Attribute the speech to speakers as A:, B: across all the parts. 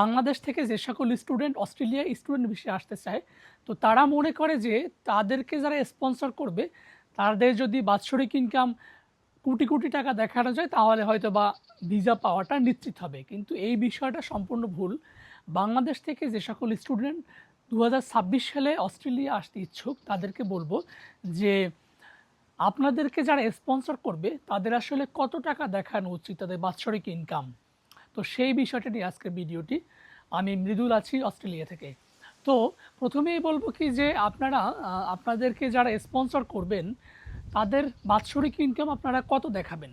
A: বাংলাদেশ থেকে যে সকল স্টুডেন্ট অস্ট্রেলিয়া স্টুডেন্ট বিষয়ে আসতে চায়, তো তারা মনে করে যে তাদেরকে যারা স্পন্সর করবে, তাদের যদি বাৎসরিক ইনকাম কোটি কোটি টাকা দেখানো যায়, তাহলে হয়তো বা ভিসা পাওয়াটা নিশ্চিত হবে। কিন্তু এই বিষয়টা সম্পূর্ণ ভুল। বাংলাদেশ থেকে যে সকল স্টুডেন্ট দু হাজার ছাব্বিশ সালে অস্ট্রেলিয়া আসতে ইচ্ছুক, তাদেরকে বলব যে আপনাদেরকে যারা স্পন্সর করবে, তাদের আসলে কত টাকা দেখানো উচিত তাদের বাৎসরিক ইনকাম? তো সেই বিষয়টা নিয়ে আজকের ভিডিওটি। আমি মৃদুল আছি অস্ট্রেলিয়া থেকে। তো প্রথমেই বলব কি যে আপনারা আপনাদেরকে যারা স্পন্সর করবেন, তাদের বাৎসরিক ইনকাম আপনারা কত দেখাবেন?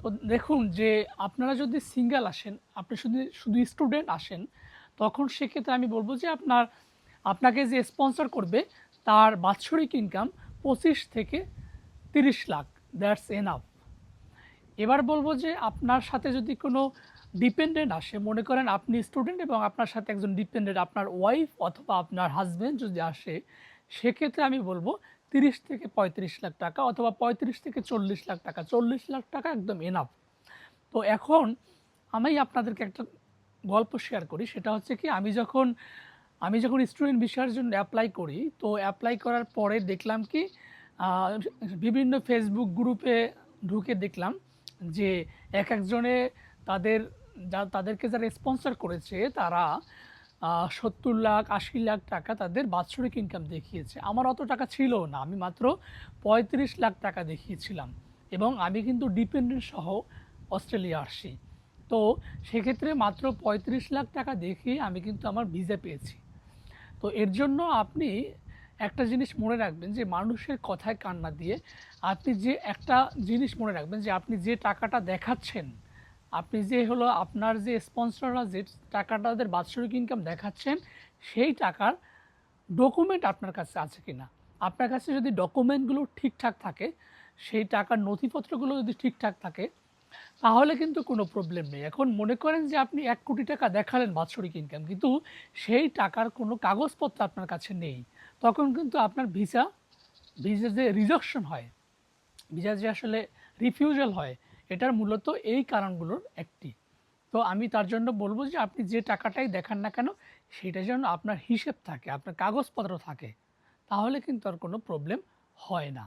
A: তো দেখুন যে আপনারা যদি সিঙ্গেল আসেন, আপনি শুধু শুধু স্টুডেন্ট আসেন, তখন সেক্ষেত্রে আমি বলব যে আপনার, আপনাকে যে স্পন্সর করবে, তার বাৎসরিক ইনকাম পঁচিশ থেকে তিরিশ লাখ। দ্যাটস এনাফ এবার বলব যে আপনার সাথে যদি কোনো ডিপেন্ডেন্ট আসে। মনে করেন আপনি স্টুডেন্ট এবং আপনার সাথে একজন ডিপেন্ডেন্ট আপনার ওয়াইফ অথবা আপনার হাজব্যান্ড যদি আসে, সেক্ষেত্রে আমি বলব তিরিশ থেকে পঁয়ত্রিশ লাখ টাকা অথবা পঁয়ত্রিশ থেকে চল্লিশ লাখ টাকা। চল্লিশ লাখ টাকা একদম এনাফ তো এখন আমি আপনাদেরকে একটা গল্প শেয়ার করি। সেটা হচ্ছে কি, আমি যখন আমি যখন স্টুডেন্ট বিষয়ের জন্য অ্যাপ্লাই করি, তো অ্যাপ্লাই করার পরে দেখলাম কি বিভিন্ন ফেসবুক গ্রুপে ঢুকে দেখলাম যে এক একজনে তাদের যা তাদেরকে যারা স্পন্সর করেছে, তারা সত্তর লাখ, আশি লাখ টাকা তাদের বাৎসরিক ইনকাম দেখিয়েছে। আমার অত টাকা ছিল না, আমি মাত্র পঁয়ত্রিশ লাখ টাকা দেখিয়েছিলাম এবং আমি কিন্তু ডিপেন্ডেন্ট সহ অস্ট্রেলিয়া আসছি তো সেক্ষেত্রে মাত্র পঁয়ত্রিশ লাখ টাকা দেখিয়ে আমি কিন্তু আমার ভিসা পেয়েছি। তো এর জন্য আপনি একটা জিনিস মনে রাখবেন যে, মানুষের কথায় কান্না দিয়ে আপনি যে একটা জিনিস মনে রাখবেন যে, আপনি যে টাকাটা দেখাচ্ছেন আপনি যে হলো আপনার যে স্পন্সররা যে টাকাটা তাদের বাৎসরিক ইনকাম দেখাচ্ছেন, সেই টাকার ডকুমেন্ট আপনার কাছে আছে কি না আপনার কাছে যদি ডকুমেন্টগুলো ঠিকঠাক থাকে, সেই টাকার নথিপত্রগুলো যদি ঠিকঠাক থাকে, তাহলে কিন্তু কোনো প্রবলেম নেই। এখন মনে করেন যে আপনি এক কোটি টাকা দেখালেন বাৎসরিক ইনকাম কিন্তু সেই টাকার কোনো কাগজপত্র আপনার কাছে নেই। তখন কিন্তু আপনার ভিসা ভিসা যে রিজেকশন হয়। ভিসা যে আসলে রিফিউজাল হয়। এটার মূলত এই কারণগুলোর একটি। তো আমি তার জন্য বলব যে আপনি যে টাকাটাই দেখান না কেন, সেটা যেন আপনার হিসেব থাকে, আপনার কাগজপত্র থাকে, তাহলে কিন্তু আর কোনো প্রবলেম হয় না।